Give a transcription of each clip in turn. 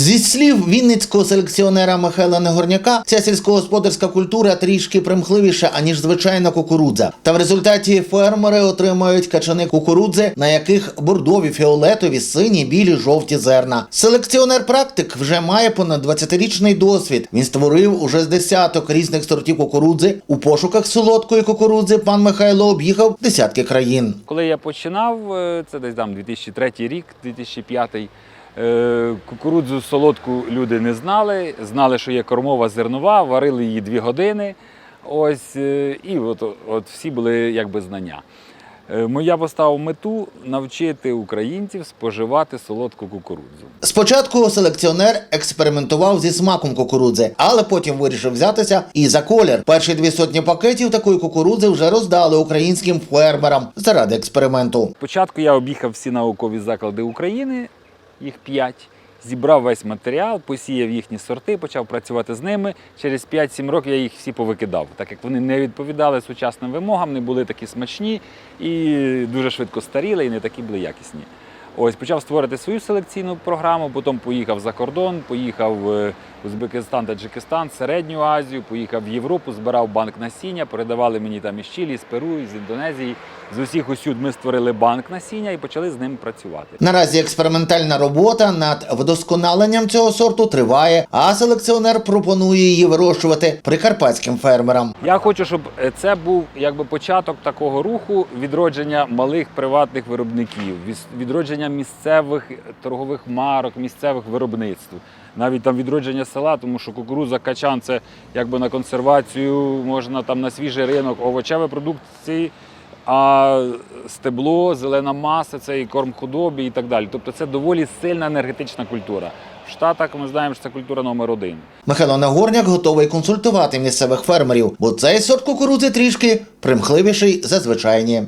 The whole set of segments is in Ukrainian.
Зі слів вінницького селекціонера Михайла Негорняка, ця сільськогосподарська культура трішки примхливіша, аніж звичайна кукурудза. Та в результаті фермери отримають качани кукурудзи, на яких бордові, фіолетові, сині, білі, жовті зерна. Селекціонер-практик вже має понад 20-річний досвід. Він створив уже з десяток різних сортів кукурудзи. У пошуках солодкої кукурудзи пан Михайло об'їхав десятки країн. Коли я починав, е, це десь там 2003 рік, 2005, е, кукурудзу солодку люди не знали, знали, що є кормова зернова, варили її дві години. Ось, е, і от, от всі були якби знання. Е, Моя поставив мету навчити українців споживати солодку кукурудзу. Спочатку селекціонер експериментував зі смаком кукурудзи, але потім вирішив взятися і за колір. Перші дві сотні пакетів такої кукурудзи вже роздали українським фермерам заради експерименту. Спочатку я об'їхав всі наукові заклади України, їх п'ять. Зібрав весь матеріал, посіяв їхні сорти, почав працювати з ними. Через 5-7 років я їх всі повикидав, так як вони не відповідали сучасним вимогам, не були такі смачні і дуже швидко старіли, і не такі були якісні. Ось почав створити свою селекційну програму, потім поїхав за кордон, поїхав в Узбекистан, Таджикистан, Середню Азію, поїхав в Європу, збирав банк насіння, передавали мені там із Чилі, з Перу, з Індонезії. З усіх усюд ми створили банк насіння і почали з ним працювати. Наразі експериментальна робота над вдосконаленням цього сорту триває, а селекціонер пропонує її вирощувати прикарпатським фермерам. Я хочу, щоб е, це був якби початок такого руху відродження малих приватних виробників, віс- відродження місцевих торгових марок, місцевих виробництв. Навіть там відродження села, тому що кукурудза качан це якби на консервацію, можна там на свіжий ринок овочевої продукції, а стебло, зелена маса це і корм худобі і так далі. Тобто це доволі сильна енергетична культура. В Штатах ми знаємо, що це культура номер один. Михайло Нагорняк готовий консультувати місцевих фермерів, бо цей сорт кукурудзи трішки примхливіший за звичайні.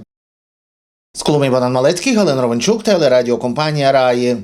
З Коломиї Богдан Малецький, Галина Ровенчук, телерадіокомпанія Раї.